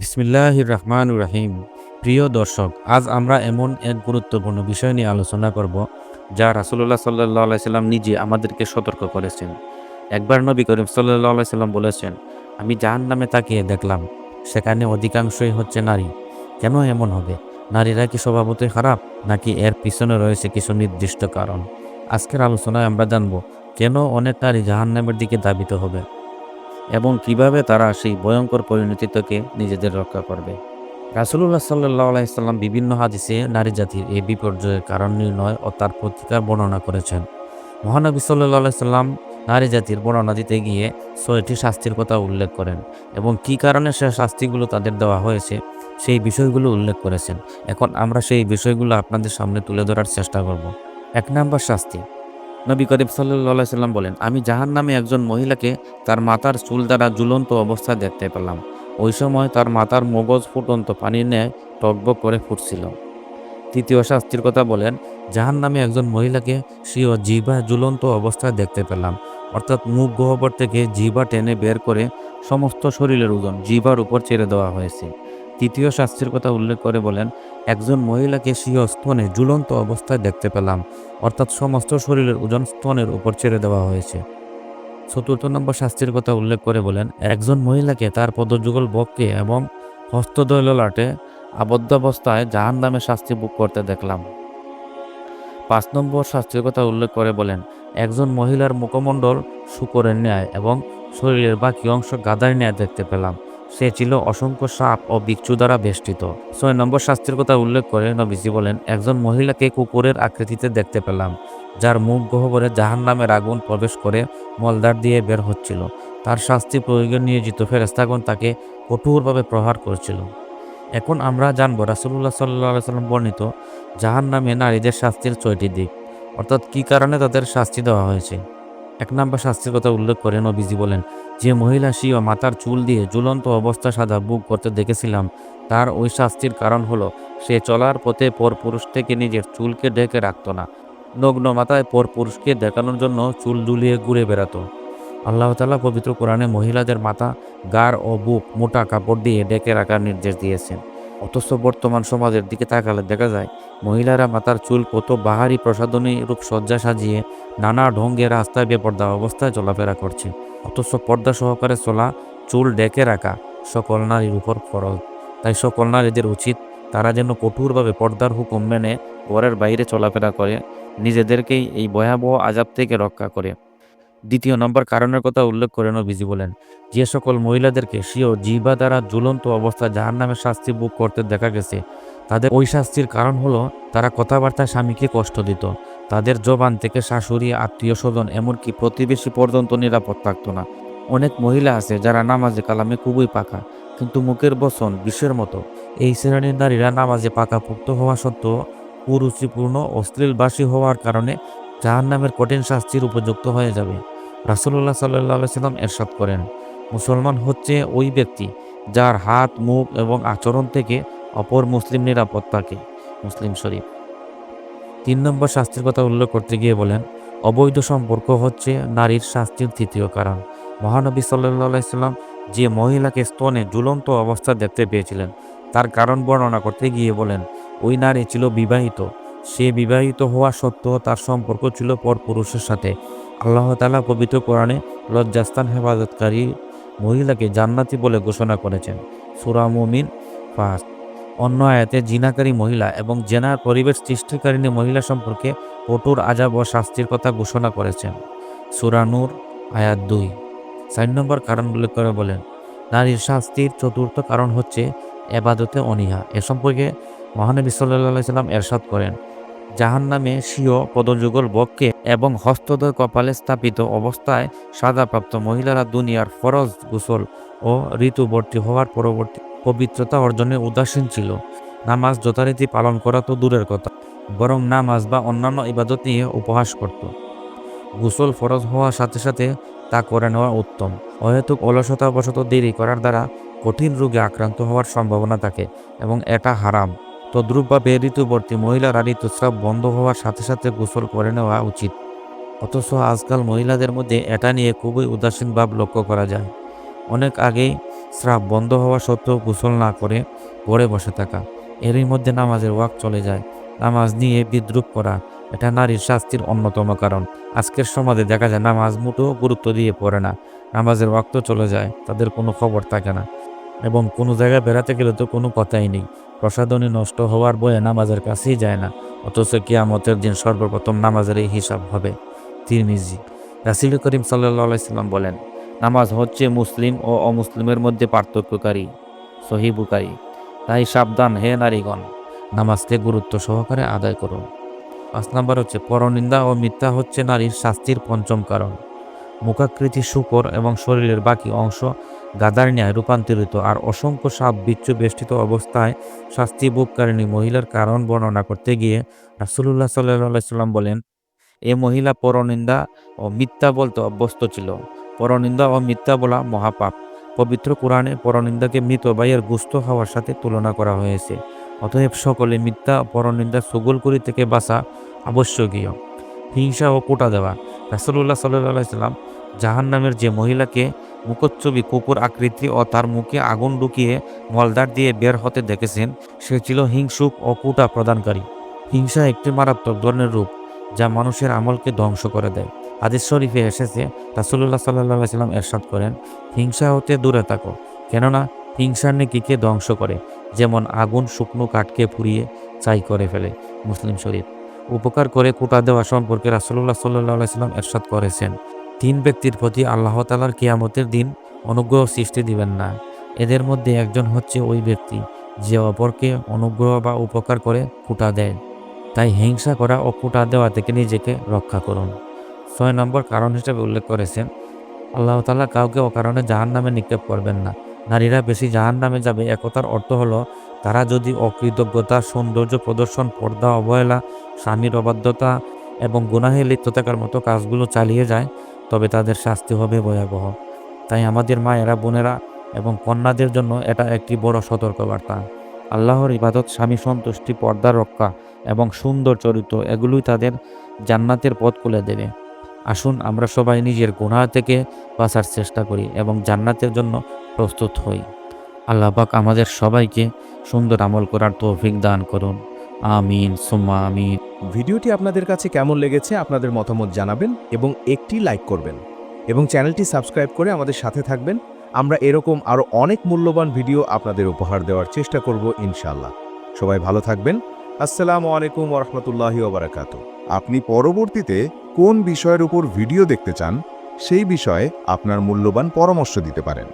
বিসমিল্লাহ রহমান রাহিম। প্রিয় দর্শক, আজ আমরা এমন এক গুরুত্বপূর্ণ বিষয় নিয়ে আলোচনা করব, যা রাসুল্লাহ সাল্লাহ সাল্লাম নিজে আমাদেরকে সতর্ক করেছেন। একবার নবী করিম সাল্লাহ সাল্লাম বলেছেন, আমি জাহান নামে তাকিয়ে দেখলাম, সেখানে অধিকাংশই হচ্ছে নারী। কেন এমন হবে? নারীরা কি স্বভাবতই খারাপ, নাকি এর পিছনে রয়েছে কিছু নির্দিষ্ট কারণ? আজকের আলোচনায় আমরা জানব, কেন অনেক নারী জাহান নামের দিকে দাবিত হবে? এবং কীভাবে তারা সেই ভয়ঙ্কর পরিণতি থেকে নিজেদের রক্ষা করবে। রাসুল্লাহ সাল্লাহ আলাইসাল্লাম বিভিন্ন হাদিসে নারী জাতির এই বিপর্যয়ের কারণ নির্ণয় ও তার প্রতিকার বর্ণনা করেছেন। মহানবী সাল্লাহ সাল্লাম নারী জাতির বর্ণনা দিতে গিয়ে ছয়টি শাস্তির কথা উল্লেখ করেন এবং কী কারণে সে শাস্তিগুলো তাদের দেওয়া হয়েছে সেই বিষয়গুলো উল্লেখ করেছেন। এখন আমরা সেই বিষয়গুলো আপনাদের সামনে তুলে ধরার চেষ্টা করব। এক নম্বর শাস্তি। নবী করিম সাল্লাহ সাল্লাম বলেন, আমি জাহান নামে একজন মহিলাকে তার মাথার চুল দ্বারা ঝুলন্ত অবস্থায় দেখতে পেলাম। ওই সময় তার মাথার মগজ ফুটন্ত পানির ন্যায় টকবক করে ফুটছিল। তৃতীয় শাস্তির কথা বলেন জাহান নামে একজন মহিলাকে সিও জিভা ঝুলন্ত অবস্থায় দেখতে পেলাম। অর্থাৎ মুখ গহ্বর থেকে জিভা টেনে বের করে সমস্ত শরীরের ওজন জিভার উপর ছেড়ে দেওয়া হয়েছে। তৃতীয় শাস্তির কথা উল্লেখ করে বলেন, একজন মহিলাকে সিও স্তনে ঝুলন্ত অবস্থায় দেখতে পেলাম। অর্থাৎ সমস্ত শরীরের ওজন স্তনের উপর ছেড়ে দেওয়া হয়েছে। চতুর্থ নম্বর শাস্তির কথা উল্লেখ করে বলেন, একজন মহিলাকে তার পদযুগল বককে এবং হস্তদয় ললাটে আবদ্ধ অবস্থায় জাহান নামে শাস্তি বুক করতে দেখলাম। পাঁচ নম্বর শাস্তির কথা উল্লেখ করে বলেন, একজন মহিলার মুখমণ্ডল শুকরের ন্যায় এবং শরীরের বাকি অংশ গাদার ন্যায় দেখতে পেলাম। সে ছিল অসংখ্য সাপ ও বিচ্ছু দ্বারা বেষ্টিত। ছয় নম্বর শাস্তির কথা উল্লেখ করে নবীজি বলেন, একজন মহিলাকে কুকুরের আকৃতিতে দেখতে পেলাম, যার মুখ গহ্বরে জাহান নামের আগুন প্রবেশ করে মলদার দিয়ে বের হচ্ছিল। তার শাস্তি প্রয়োগে নিয়োজিত ফেরেস্তাগণ তাকে কঠোরভাবে প্রহার করছিল। এখন আমরা জানব রাসুল্লাহ সাল্লাহ সাল্লাম বর্ণিত জাহান নামে নারীদের শাস্তির ছয়টি দিক। অর্থাৎ কী কারণে তাদের শাস্তি দেওয়া হয়েছে? এক নম্বর শাস্তির কথা উল্লেখ করে নবীজি বলেন, যে মহিলা শিও মাথার চুল দিয়ে ঝুলন্ত অবস্থা সাদা বুক করতে দেখেছিলাম, তার ওই শাস্তির কারণ হলো, সে চলার পথে পর পুরুষ থেকে নিজের চুলকে ঢেকে রাখত না। নগ্ন মাথায় পর পুরুষকে দেখানোর জন্য চুল ঝুলিয়ে ঘুরে বেড়াতো। আল্লাহ তালা পবিত্র কোরআনে মহিলাদের মাথা গার ও বুক মোটা কাপড় দিয়ে ডেকে রাখার নির্দেশ দিয়েছেন। অথচ বর্তমান সমাজের দিকে তাকালে দেখা যায়, মহিলারা মাথার চুল কত বাহারি প্রসাধনী রূপসজ্জা সাজিয়ে নানা ঢঙ্গে রাস্তায় বেপর্দা অবস্থায় চলাফেরা করছে। অথচ পর্দা সহকারে চলা, চুল ডেকে রাখা সকল নারীর উপর ফরজ। তাই সকল নারীদের উচিত তারা যেন কঠোরভাবে পর্দার হুকুম মেনে ঘরের বাইরে চলাফেরা করে, নিজেদেরকেই এই ভয়াবহ আজাব থেকে রক্ষা করে। দ্বিতীয় নম্বর কারণের কথা উল্লেখ করে নবীজি বলেন, যে সকল মহিলাদেরকে স্বীয় জিবা দ্বারা ঝুলন্ত অবস্থায় জাহান নামের শাস্তি বুক করতে দেখা গেছে, তাদের ওই শাস্তির কারণ হলো তারা কথাবার্তায় স্বামীকে কষ্ট দিত। তাদের জবান থেকে শাশুড়ি, আত্মীয় স্বজন এমনকি প্রতিবেশী পর্যন্ত নিরাপদ থাকতো না। অনেক মহিলা আছে যারা নামাজে কালামে খুবই পাকা, কিন্তু মুখের বসন বিশ্বের মতো। এই শ্রেণির নারীরা নামাজে পাকাপুক্ত হওয়া সত্ত্বেও কুরুচিপূর্ণ অশ্লীলবাসী হওয়ার কারণে জাহান নামের কঠিন শাস্তির উপযুক্ত হয়ে যাবে। রাসুল্লাহ সাল্লাহ সাল্লাম এরশাদ করেন। মুসলমান হচ্ছে ওই ব্যক্তি যার হাত, মুখ এবং আচরণ থেকে অপর মুসলিম নিরাপদ থাকে, মুসলিম শরীফ। তিন নম্বর শাস্তির কথা উল্লেখ করতে গিয়ে বলেন, অবৈধ সম্পর্ক হচ্ছে নারীর শাস্তির তৃতীয় কারণ। মহানবী সাল্লাহ সাল্লাম যে মহিলাকে স্তনে ঝুলন্ত অবস্থা দেখতে পেয়েছিলেন, তার কারণ বর্ণনা করতে গিয়ে বলেন, ওই নারী ছিল বিবাহিত। সে বিবাহিত হওয়া সত্ত্বেও তার সম্পর্ক ছিল পর পুরুষের সাথে। আল্লাহ তালা পবিত্র কোরআনে লজ্জাস্তান হেফাজতকারী মহিলাকে জান্নাতি বলে ঘোষণা করেছেন। সুরা মুমিন ফার্স্ট অন্য আয়াতে জিনাকারী মহিলা এবং জেনার পরিবেশ সৃষ্টিকারিণী মহিলা সম্পর্কে কঠোর আজাব ও শাস্তির কথা ঘোষণা করেছেন। সুরানুর আয়াত দুই। চার নম্বর কারণ উল্লেখ করে বলেন, নারীর শাস্তির চতুর্থ কারণ হচ্ছে এবাদতে অনীহা। এ সম্পর্কে মহানবী সাল্লাহ সাল্লাম এরশাদ করেন জাহান নামে স্বীয় পদযুগল বককে এবং হস্তদয় কপালে স্থাপিত অবস্থায় সাদাপ্রাপ্ত মহিলারা দুনিয়ার ফরজ গোসল ও ঋতুবর্তী হওয়ার পরবর্তী পবিত্রতা অর্জনে উদাসীন ছিল। নামাজ যথারীতি পালন করা তো দূরের কথা, বরং নামাজ বা অন্যান্য ইবাদত নিয়ে উপহাস করত। গোসল ফরজ হওয়ার সাথে সাথে তা করে নেওয়া উত্তম। অহেতুক অলসতাবশত দেরি করার দ্বারা কঠিন রোগে আক্রান্ত হওয়ার সম্ভাবনা থাকে এবং এটা হারাম। তদ্রূপভাবে ঋতুবর্তী মহিলারা ঋতুস্রাব বন্ধ হওয়ার সাথে সাথে গোসল করে নেওয়া উচিত। অথচ আজকাল মহিলাদের মধ্যে এটা নিয়ে খুবই উদাসীন ভাব লক্ষ্য করা যায়। অনেক আগেই স্রাব বন্ধ হওয়া সত্ত্বেও গোসল না করে ঘরে বসে থাকা। এরই মধ্যে নামাজের ওয়াক চলে যায়। নামাজ নিয়ে বিদ্রুপ করা, এটা নারীর শাস্তির অন্যতম কারণ। আজকের সমাজে দেখা যায় নামাজ মুঠো গুরুত্ব দিয়ে পড়ে না। নামাজের ওয়াক্ত চলে যায়, তাদের কোনো খবর থাকে না। এবং কোনো জায়গায় বেড়াতে গেলে তো কোনো কথাই নেই। প্রসাদনী নষ্ট হওয়ার বয়ে নামাজের কাছেই যায় না, অথচ কিয়ামতের দিন সর্বপ্রথম নামাজের এই হিসাব হবে। তিরমিজি, রাসিল করিম সাল্লাহ সাল্লাম বলেন, নামাজ হচ্ছে মুসলিম ও অমুসলিমের মধ্যে পার্থক্যকারী, সহিবুকারী। তাই সাবধান হে নারীগণ, নামাজকে গুরুত্ব সহকারে আদায় করুন। পাঁচ নাম্বার হচ্ছে, পরনিন্দা ও মিথ্যা হচ্ছে নারীর শাস্তির পঞ্চম কারণ। মুখাকৃতি শুকর এবং শরীরের বাকি অংশ গাদার ন্যায় রূপান্তরিত আর অসংখ্য সাপ বিচ্ছু বেষ্টিত অবস্থায় শাস্তি ভোগকারিণী মহিলার কারণ বর্ণনা করতে গিয়ে রাসুল্লাহ সাল্লাহ সাল্লাম বলেন, এ মহিলা পরনিন্দা ও মিথ্যা বলতে অভ্যস্ত ছিল। পরনিন্দা ও মিথ্যা বলা মহাপাপ। পবিত্র কোরআনে পরনিন্দাকে মৃত বাইয়ের গুস্ত হওয়ার সাথে তুলনা করা হয়েছে। অতএব সকলে মিথ্যা পরনিন্দা সুগলকুরি থেকে বাঁচা আবশ্যকীয়। হিংসা ও কোটা দেওয়া। রাসুল্লাহ সাল্লাহ সাল্লাম জাহান নামের যে মহিলাকে মুখচ্ছবি কুকুর আকৃতি ও তার মুখে আগুন ঢুকিয়ে মলদার দিয়ে বের হতে দেখেছেন। সে ছিল হিংসুক ও কুটা প্রদানকারী। হিংসা একটি মারাত্মক ধরনের রূপ, যা মানুষের আমলকে ধ্বংস করে দেয়। হাদিস শরীফে এসেছে রাসুল্লাহ সাল্লাহ সাল্লাম এরশাদ করেন, হিংসা হতে দূরে থাকো, কেননা হিংসার নেকিকে ধ্বংস করে, যেমন আগুন শুকনো কাঠকে পুড়িয়ে চাই করে ফেলে। মুসলিম শরীফ। উপকার করে কোটা দেওয়া সম্পর্কে রাসুল্লাহ সাল্লাহ সাল্লাম এরশাদ করেছেন। তিন ব্যক্তির প্রতি আল্লাহ তালার কিয়ামতের দিন অনুগ্রহ সৃষ্টি দিবেন না। এদের মধ্যে একজন হচ্ছে ওই ব্যক্তি, যে অপরকে অনুগ্রহ বা উপকার করে কুটা দেয়। তাই হিংসা করা ও কুটা দেওয়া থেকে নিজেকে রক্ষা করুন। ছয় নম্বর কারণ হিসেবে উল্লেখ করেছেন, আল্লাহ তালা কাউকে অকারণে জাহান নামে নিক্ষেপ করবেন না। নারীরা বেশি জাহান নামে যাবে, একতার অর্থ হলো তারা যদি অকৃতজ্ঞতা, সৌন্দর্য প্রদর্শন, পর্দা, অবহেলা, স্বামীর অবাধ্যতা এবং গুনাহে লিপ্ত থাকার মতো কাজগুলো চালিয়ে যায় তবে তাদের শাস্তি হবে ভয়াবহ। তাই আমাদের মায়েরা, বোনেরা এবং কন্যাদের জন্য এটা একটি বড় সতর্কবার্তা। আল্লাহর ইবাদত, স্বামী সন্তুষ্টি, পর্দা রক্ষা এবং সুন্দর চরিত্র, এগুলোই তাদের জান্নাতের পথ খুলে দেবে। আসুন আমরা সবাই নিজের গুনাহ থেকে বাঁচার চেষ্টা করি এবং জান্নাতের জন্য প্রস্তুত হই। আল্লাহ পাক আমাদের সবাইকে সুন্দর আমল করার তৌফিক দান করুন। আমিন সুম্মা আমিন। ভিডিওটি আপনাদের কাছে কেমন লেগেছে আপনাদের মতামত জানাবেন এবং একটি লাইক করবেন। এবং চ্যানেলটি সাবস্ক্রাইব করে আমাদের সাথে থাকবেন। আমরা এরকম আরও অনেক মূল্যবান ভিডিও আপনাদের উপহার দেওয়ার চেষ্টা করব ইনশাল্লাহ সবাই ভালো থাকবেন। আসসালামু আলাইকুম ওরহমতুল্লাহি ওবরাকাতু আপনি পরবর্তীতে কোন বিষয়ের উপর ভিডিও দেখতে চান সেই বিষয়ে আপনার মূল্যবান পরামর্শ দিতে পারেন।